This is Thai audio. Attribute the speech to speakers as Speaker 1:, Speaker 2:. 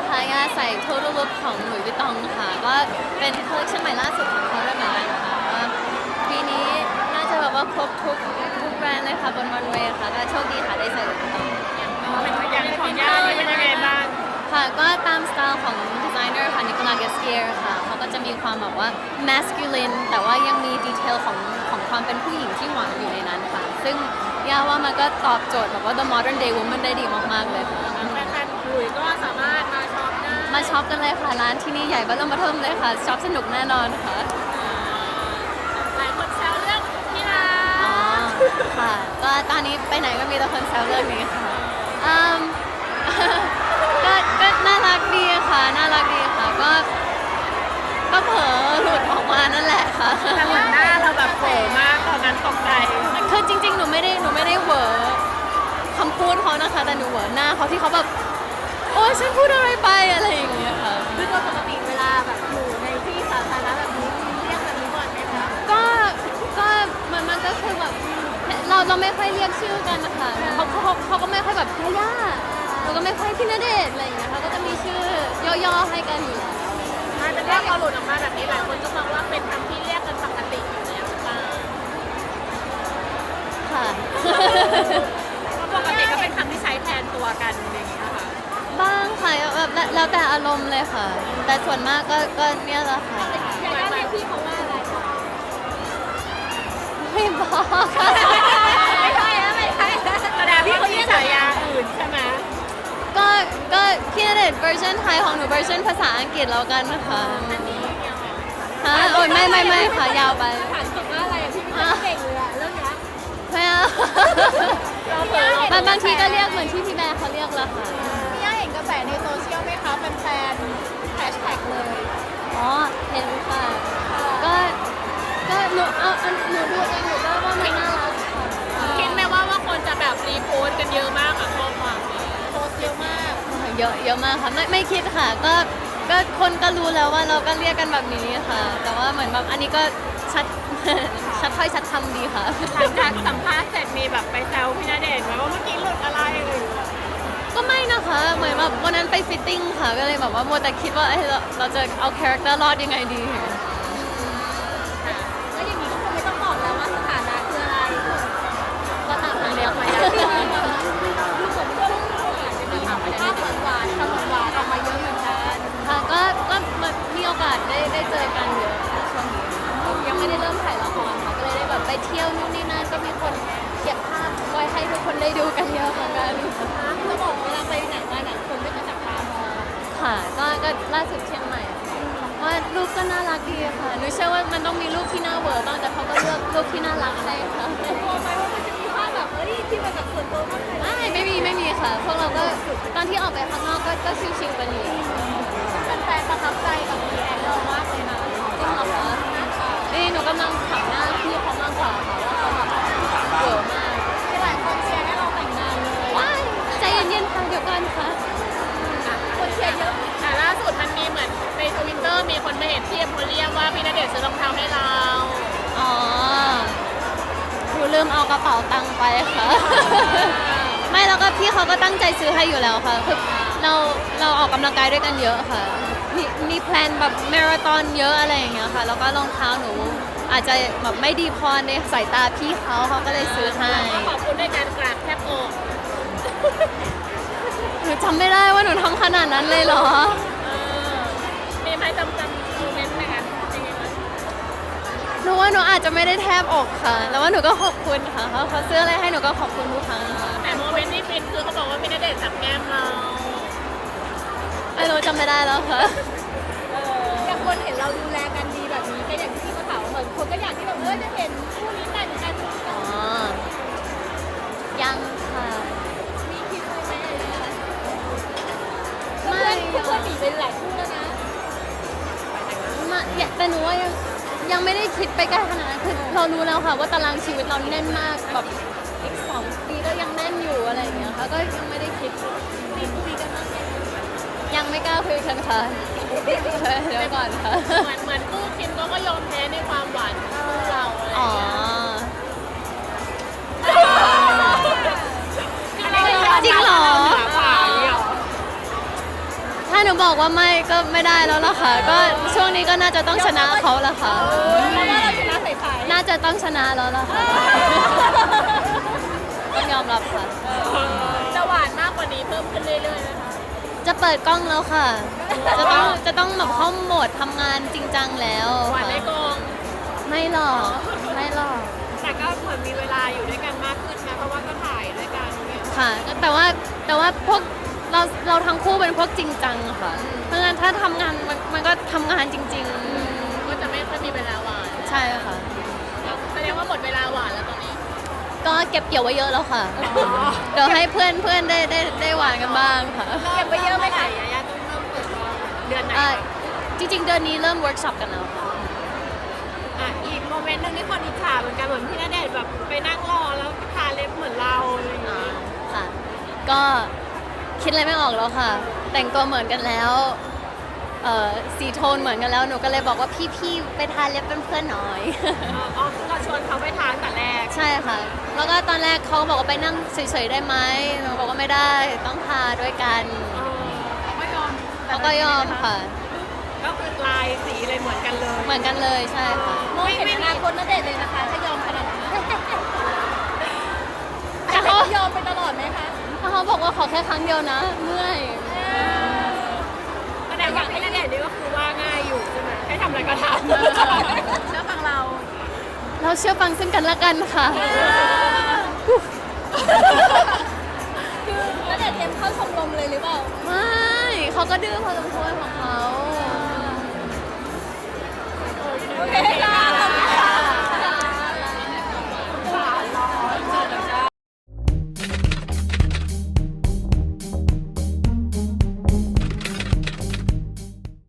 Speaker 1: วันนี้นะคะย่าใส่ Total Look ของหลุยส์วิตตองค่ะ ก็เป็นคอลเลคชันใหม่ล่าสุดของเขาด้วยเหมือนกันค่ะก็ปีนี้น่าจะแบบว่าครบทุกทุกแบรนด์เลยค่ะบนวันเวย์ค่ะก็โชคดีค่ะได้ใส่หลุยส์วิตตอง
Speaker 2: อย่างของย่านี่เป็นยังไงบ้าง
Speaker 1: ค่ะก็ตามสไตล์ของดีไซเนอร์ค่ะนิโคลาเกสเกียร์ค่ะเขาก็จะมีความแบบว่า masculine แต่ว่ายังมีดีเทลของของความเป็นผู้หญิงที่หวานอยู่ในนั้นค่ะ ซึ่งย่าว่ามันก็ตอบโจทย์แบบว่า the modern day woman ได้ดีมากๆเลยค่ะ
Speaker 2: แฟนๆคุยก็สามารถ มาช็อปได้
Speaker 1: มาช็อปกันเลยค่ะร้านที่นี่ใหญ่บ้านเริ่มมาเทิมเลยค่ะช็อปสนุกแน่นอนค่ะ
Speaker 2: หลายคนแซวเรื่องพี่นา
Speaker 1: อ๋อค่ะก็ตอนนี้ไปไหนก็มีแต่คนแซวเรื่องนี้ค่ะอืมก็ก็น่ารักดีค่ะน่ารักดีค่ะก็ก็เผลอหลุดออกมานั่นแหละค่ะ
Speaker 2: แต่เหมือนหน้าเราแบบโผล่มากตอนนั้นตกใจ
Speaker 1: คือจริง ๆ หนูไม่ได้หนูไม่ได้เหวอคำพูดเขานะคะแต่หนูเหวอหน้าเขาที่เขาแบบ โอ๊ยฉันพูดอะไรไปอะไรอย่างเงี้ยค่ะ
Speaker 2: คือโดยปกติเวลาแบบอยู่ในที่สาธารณะแบบนี้เรียกแบบนี้บ่อยไหมคะ
Speaker 1: ก็ก็มันมันก็คือแบบเราเราไม่ค่อยเรียกชื่อกันนะคะเขาเขาเขาก็ไม่ค่อยแบบยาย่าเราก็ไม่ค่อยพี่ณเดชน์อะไรอย่างเงี้ยเขาก็จะมีชื่อย่อๆให้กันอยู่แล้ว
Speaker 2: ไม่เป็นว่าพอหลุดออกมาแบบนี้หลายคนก็มองว่าเป็นคำที่เรียกกันปกติอยู่แล้วหรือเปล่า
Speaker 1: ค่ะ
Speaker 2: แบ
Speaker 1: บแล้วแล้วแต่อารมณ์เลยค่ะ แต่ส่วนมากก็ก็เนี่ยแหละค่ะ
Speaker 2: อยากได้พี่เขาว่าอะไร
Speaker 1: ไม่บอกค่ะ
Speaker 2: ไม่ใช่นะไม่ใช่แสดงว่าเขามีฉายาอื่นใช่ไหม
Speaker 1: ก็ก็พี่ณเดชน์เวอร์ชันไทยของหนูเวอร์ชันภาษาอังกฤษแล้วกันนะคะ
Speaker 2: อันนี้เนี่ย
Speaker 1: ฮะโอ้ยไม่ไม่ไม่ค่ะยาวไป
Speaker 2: ถามคิดว่าอะไรอะพี่ไม่เก่งเลยอะเรื่องเนี้ย
Speaker 1: ไม่เอา
Speaker 2: เราเผลอ
Speaker 1: มันบางทีก็เรียกเหมือนที่พี่แบร์เขาเรียกแล้วค่ะ
Speaker 2: คะแฟนๆแฮชแท็กเลย
Speaker 1: อ๋อเห็นค่ะ ก็ก็หนูเอาอันหนูดูเองหนูก็ว่ามันน่ารักค่ะ
Speaker 2: คิดไหมว่าว่าคนจะแบบรีโพสต์กันเยอะมากอะข้อความนี้โพสต์เยอะมาก
Speaker 1: เยอะเยอะมากค่ะไม่ไม่คิดค่ะ ก็ก็คนก็รู้แล้วว่าเราก็เรียกกันแบบนี้ค่ะ แต่ว่าเหมือนแบบอันนี้ก็ชัดชัดถ้อยชัดคำดีค่ะ
Speaker 2: หลังจากสัมภาษณ์เสร็จมีแบบไปแซวพี่ณเดชน์ไหมว่าเมื่อกี้หลุดอะไรอะไรอย่างเงี้ย
Speaker 1: ก็ไม่นะคะ เหมือนแบบวันนั้นไปฟิตติ้งค่ะ ก็เลยแบบว่ามัวแต่คิดว่าเอ้ยเราเราจะเอาคาแรคเตอร์รอดยังไงดี
Speaker 2: แล้วอย่างนี้ก็คงไม่ต้องบอกแล้วว่าสถานะคืออะไร
Speaker 1: ก็ตามนั้น
Speaker 2: เรี
Speaker 1: เลย
Speaker 2: กมา
Speaker 1: ค่ะ
Speaker 2: เยอะลูกผมก็จะมีภาพหวานๆคำหวานๆออกมาเยอะเหมือนกัน
Speaker 1: ค่ะก็ก็มีโอกาสได้ได้เจอกันเยอะค่ะช่วงนี้ยังไม่ได้เริ่มถ่ายละครค่ะก็เลยได้แบบไปเที่ยวนู่นนี่ ได้ดูกันเยอะเหมือนกัน
Speaker 2: จะบอกเวลาไปไหนมาไหนคนก็จะจับตามอง
Speaker 1: ค่ะก็ก็ล่าสุดเชียงใหม่ว่ารูปก็น่ารักดีค่ะหนูเชื่อว่ามันต้องมีรูปที่น่าเวอร์บ้างแต่เขาก็เลือกรูปที่น่ารักให้ค่ะ
Speaker 2: กลัวไหมว่ามันจะมีภาพแบบเอ้ยที่มันแบบส่วนตัวมากเลย
Speaker 1: ไม่ไม่มีไม่มีค่ะพวกเราก็ตอนที่ออกไปข้างนอกก็ก็ชิวๆกันอยู่
Speaker 2: แฟนๆประทับใจกับมีแอนเรามากเลยนะ
Speaker 1: จริงเหรอคะนี่หนูกำลัง ด
Speaker 2: ชน์ซื้อรองเท้าให้เรา
Speaker 1: อ๋อหนูลืมเอากระเป๋าตังค์ไปค่ะ ไม่แล้วก็พี่เขาก็ตั้งใจซื้อให้อยู่แล้วค่ะคือเราเราออกกำลังกายด้วยกันเยอะค่ะ มีมีแพลนแบบมาราธอนเยอะอะไรอย่างเงี้ยค่ะ แล้วก็รองเท้าหนู อาจจะแบบไม่ดีพอในสายตาพี่เขาเขาก็เลยซื้อให้
Speaker 2: ก็ขอบคุณด้วยการกราบแทบอก
Speaker 1: หนูจำไม่ได้ว่าหนูทำขนาดนั้นเลยเหรอ
Speaker 2: เออ หนู
Speaker 1: ว่าหนูอาจจะไม่ได้แทบอกค่ะ แต่ว่าหนูก็ขอบคุณค่ะเขาเขาซื้ออะไรให้หนูก็ขอบคุณทุกครั้งค่ะ
Speaker 2: แต่โมเมนต์ที่ฟินคือเขาบอกว่าพี่ณเดชน์จับแก้มเรา
Speaker 1: ไม่รู้จำไม่ได้แล้วค่ะ
Speaker 2: อยากคนเห็นเราดูแลกันดีแบบนี้ก็อย่างที่พี่เขาถามเหมือนคนก็อยากที่แบบเออจะเห็นคู่นี้แต่งกัน
Speaker 1: อ๋อยังค่ะ
Speaker 2: มีคิดเลยไหมอะไรอย่างเงี้ย
Speaker 1: ไม่
Speaker 2: เพื่อนเพื่อนหนีไปหลายคู่แล้วนะ
Speaker 1: มาอย่าแต่หนูว่ายัง ยังไม่ได้คิดไปไกลขนาดนั้นคือเรารู้แล้วค่ะว่าตารางชีวิตเราแน่นมากแบบอีกสองปีก็ยังแน่นอยู่อะไรอย่างเงี้ยค่ะก็ยังไม่ได้คิด
Speaker 2: คุยกันบ้างไม
Speaker 1: ยังไม่กล้าคุยกันค่ะเดี๋ยวก่อนค่ะ
Speaker 2: เหมือนเหมือนคู่คิมก็ก็ยอมแพ้ในความหวานของคู่เราอะไรอ
Speaker 1: อ๋
Speaker 2: ย่า
Speaker 1: อ
Speaker 2: งเงี้ย
Speaker 1: บอกว่าไม่ก็ไม่ได้แล้วล่ะค่ะ ก็ช่วงนี้ก็น่าจะต้องชนะเขาแล้วค่ะ
Speaker 2: เพราะว่าเราชนะใส
Speaker 1: น่าจะต้องชนะแล้วล่ะค่ะต้องยอมรับค่ะ
Speaker 2: ๆจะหวานมากกว่านี้เพิ่มขึ้นเรื่อยๆนะคะ
Speaker 1: จะเปิดกล้องแล้วค่ะ จะต้องจะต้องแบบเข้าโหมดทำงานจริงจังแล้ว
Speaker 2: หวาน
Speaker 1: ค่ะ
Speaker 2: ในกอง
Speaker 1: ไม่หรอกไม่หรอก
Speaker 2: แต่ก็เหมือนมีเวลาอยู่ด้วยกันมากขึ้นนะเพราะว่าก็ถ่ายด้วยกันเนี่ย
Speaker 1: ค่ะก็แต่ว่าแต่ว่าพวก เราเราทั้งคู่เป็นพวกจริงจังอะค่ะ เพราะงั้นถ้าทำงานมันมันก็ทำงานจริง
Speaker 2: ก็จะไม่ค่อยมีเวลาหวาน
Speaker 1: ๆ ใช่ค่ะ
Speaker 2: แสดงว่าหมดเวลาหวานแล้วตอนนี้
Speaker 1: ก็เก็บเกี่ยวไว้เยอะแล้วค่ะ เดี๋ยวให้เพื่อนเพื่อนได้ได้ได้หวานกันบ้างค่ะ
Speaker 2: เก็บไว้เยอะไหมคะยายาต้องเริ่มเปิดกล้องเดือนไหน
Speaker 1: อะ
Speaker 2: คะ
Speaker 1: จริง ๆ เดือนนี้เริ่มเวิร์กช็อปกันแล้วค่ะ
Speaker 2: อะอีกโมเมนต์หนึ่งที่คนอิจฉาเหมือนกันเหมือนพี่ณเดชน์แบบไปนั่งรอแล้วทาเล็บเหมือนเราอะไรอย่าง
Speaker 1: อ่า
Speaker 2: เงี้ย
Speaker 1: ค่ะ ก็ คิดอะไรไม่ออกแล้วค่ะ แต่งตัวเหมือนกันแล้วเอ่อสีโทนเหมือนกันแล้วหนูก็เลยบอกว่าพี่ๆไปทาเล็บเป็นเพื่อนหน่อย
Speaker 2: อ๋ออ๋อคือเราชวนเขาไปทานแต่แรก
Speaker 1: ใช่ค่ะ แล้วก็ตอนแรกเขาบอกว่าไปนั่งเฉยๆได้ไหมหนูบอกว่าไม่ได้ต้องทาด้วยกัน
Speaker 2: เออเขาก็ยอม
Speaker 1: เขาก็ยอมค่ะ
Speaker 2: ก็คือลายสีอะไรเหมือนกันเลย
Speaker 1: เหมือนกันเลยใช่ค่ะ
Speaker 2: มองเห็นอนาคตณเดชน์เลยนะคะ ถ้ายอมขนาดนั้น
Speaker 1: แต่เขา
Speaker 2: ยอมไปตลอดไหมคะ
Speaker 1: ถ้าเขาบอกว่าขอแค่ครั้งเดียวนะ เมื่อย
Speaker 2: แสดงว่าพี่ณเดชน์นี่ก็คือว่าง่ายอยู่ใช่ไหมให้ทำอะไรก็ทำแล้วฟังเรา
Speaker 1: เราเชื่อฟังซึ่งกันและกันค่ะ
Speaker 2: คือณเดชน์เตรียมเข้าชมรมเลยหรือเปล่า
Speaker 1: ไม่เขาก็ดื้อพอสมควรของเขา